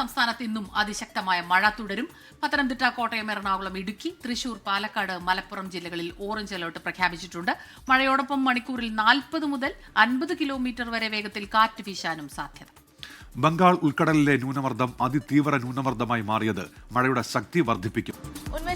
സംസ്ഥാനത്ത് ഇന്നും അതിശക്തമായ മഴ തുടരും. പത്തനംതിട്ട കോട്ടയം എറണാകുളം ഇടുക്കി തൃശൂർ പാലക്കാട് മലപ്പുറം ജില്ലകളിൽ ഓറഞ്ച് അലർട്ട് പ്രഖ്യാപിച്ചിട്ടുണ്ട്. മഴയോടൊപ്പം മണിക്കൂറിൽ നാൽപ്പത് മുതൽ അൻപത് കിലോമീറ്റർ വരെ വേഗത്തിൽ കാറ്റ് വീശാനും സാധ്യത. ബംഗാൾ ഉൾക്കടലിലെ ന്യൂനമർദ്ദം അതിതീവ്ര ന്യൂനമർദ്ദമായി മാറിയത് മഴയുടെ ശക്തി വർദ്ധിപ്പിക്കും.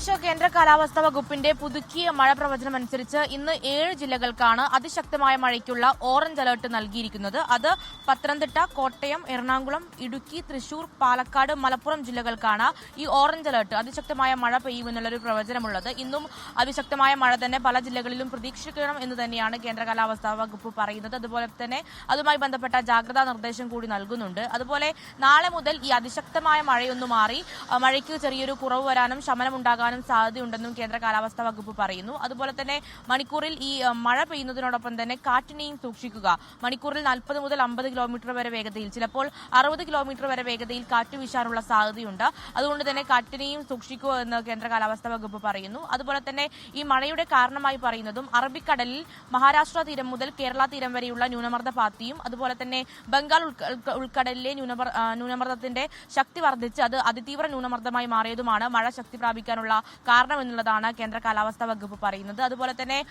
ഉന്മേഷ കേന്ദ്ര കാലാവസ്ഥാ വകുപ്പിന്റെ പുതുക്കിയ മഴ പ്രവചനമനുസരിച്ച് ഇന്ന് ഏഴ് ജില്ലകൾക്കാണ് അതിശക്തമായ മഴയ്ക്കുള്ള ഓറഞ്ച് അലർട്ട് നൽകിയിരിക്കുന്നത്. അത് പത്തനംതിട്ട കോട്ടയം എറണാകുളം ഇടുക്കി തൃശൂർ പാലക്കാട് മലപ്പുറം ജില്ലകൾക്കാണ് ഈ ഓറഞ്ച് അലർട്ട് അതിശക്തമായ മഴ പെയ്യുമെന്നുള്ളൊരു പ്രവചനമുള്ളത്. ഇന്നും അതിശക്തമായ മഴ തന്നെ പല ജില്ലകളിലും പ്രതീക്ഷിക്കണം എന്ന് തന്നെയാണ് കേന്ദ്ര കാലാവസ്ഥാ വകുപ്പ് പറയുന്നത്. അതുപോലെ തന്നെ അതുമായി ബന്ധപ്പെട്ട ജാഗ്രതാ നിർദ്ദേശം കൂടി നൽകുന്നുണ്ട്. അതുപോലെ നാളെ മുതൽ ഈ അതിശക്തമായ മഴയൊന്നു മാറി മഴയ്ക്ക് ചെറിയൊരു കുറവ് വരാനും ശമനം ഉണ്ടാകാനും സാധ്യതയുണ്ടെന്നും കേന്ദ്ര കാലാവസ്ഥാ വകുപ്പ് പറയുന്നു. അതുപോലെ തന്നെ മണിക്കൂറിൽ ഈ മഴ പെയ്യുന്നതിനോടൊപ്പം തന്നെ കാറ്റിനെയും സൂക്ഷിക്കുക. മണിക്കൂറിൽ നാൽപ്പത് മുതൽ അമ്പത് കിലോമീറ്റർ വരെ വേഗതയിൽ ചിലപ്പോൾ അറുപത് കിലോമീറ്റർ വരെ വേഗതയിൽ കാറ്റ് വീശാനുള്ള സാധ്യതയുണ്ട്. അതുകൊണ്ട് തന്നെ കാറ്റിനെയും സൂക്ഷിക്കുക എന്ന് കേന്ദ്ര കാലാവസ്ഥാ വകുപ്പ് പറയുന്നു. അതുപോലെ തന്നെ ഈ മഴയുടെ കാരണമായി പറയുന്നതും അറബിക്കടലിൽ മഹാരാഷ്ട്ര തീരം മുതൽ കേരള തീരം വരെയുള്ള ന്യൂനമർദ്ദ പാത്തിയും അതുപോലെ തന്നെ ബംഗാൾ ഉൾക്ക- ഉൾക്ക- ഉൾക്കടലിലെ ന്യൂനമർദ്ദത്തിന്റെ ശക്തി വർദ്ധിച്ച് അത് അതിതീവ്ര ന്യൂനമർദ്ദമായി മാറിയതുമാണ് മഴ ശക്തി പ്രാപിക്കാനുള്ള കാരണം എന്നുള്ളതാണ് കേന്ദ്ര കാലാവസ്ഥാ വകുപ്പ് പറയുന്നത്. അതുപോലെ തന്നെ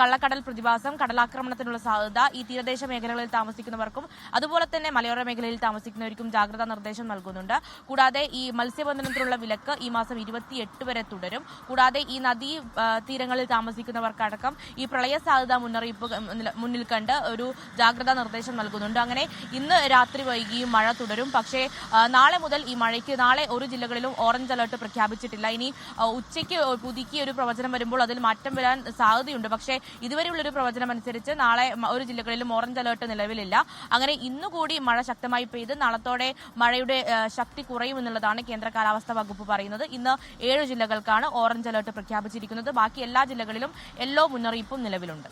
കള്ളക്കടൽ പ്രതിഭാസം കടലാക്രമണത്തിനുള്ള സാധ്യത ഈ തീരദേശ മേഖലകളിൽ താമസിക്കുന്നവർക്കും അതുപോലെ തന്നെ മലയോര മേഖലയിൽ താമസിക്കുന്നവർക്കും ജാഗ്രതാ നിർദ്ദേശം നൽകുന്നുണ്ട്. കൂടാതെ ഈ മത്സ്യബന്ധനത്തിനുള്ള വിലക്ക് ഈ മാസം ഇരുപത്തിയെട്ട് വരെ തുടരും. കൂടാതെ ഈ നദീ തീരങ്ങളിൽ താമസിക്കുന്നവർക്കടക്കം ഈ പ്രളയ സാധ്യത മുന്നറിയിപ്പ് മുന്നിൽ- കണ്ട് ഒരു ജാഗ്രതാ നിർദ്ദേശം നൽകുന്നുണ്ട്. അങ്ങനെ ഇന്ന് രാത്രി വൈകിയും മഴ തുടരും. പക്ഷേ നാളെ മുതൽ ഈ മഴയ്ക്ക് നാളെ ഒരു ജില്ലകളിലും ഓറഞ്ച് അലർട്ട് പ്രഖ്യാപിച്ചിട്ടില്ല. ഇനി ഉച്ചയ്ക്ക് പുതുക്കിയ ഒരു പ്രവചനം വരുമ്പോൾ അതിൽ മാറ്റം വരാൻ സാധ്യതയുണ്ട്. പക്ഷേ ഇതുവരെയുള്ള ഒരു പ്രവചനം അനുസരിച്ച് നാളെ ഒരു ജില്ലകളിലും ഓറഞ്ച് അലേർട്ട് നിലവിലില്ല. അങ്ങനെ ഇന്നുകൂടി മഴ ശക്തമായി പെയ്ത് നാളത്തോടെ മഴയുടെ ശക്തി ശക്തി കുറയുമെന്നുള്ളതാണ് കേന്ദ്ര കാലാവസ്ഥാ വകുപ്പ് പറയുന്നത്. ഇന്ന് ഏഴ് ജില്ലകൾക്കാണ് ഓറഞ്ച് അലേർട്ട് പ്രഖ്യാപിച്ചിരിക്കുന്നത്. ബാക്കി എല്ലാ ജില്ലകളിലും യെല്ലോ മുന്നറിയിപ്പും നിലവിലുണ്ട്.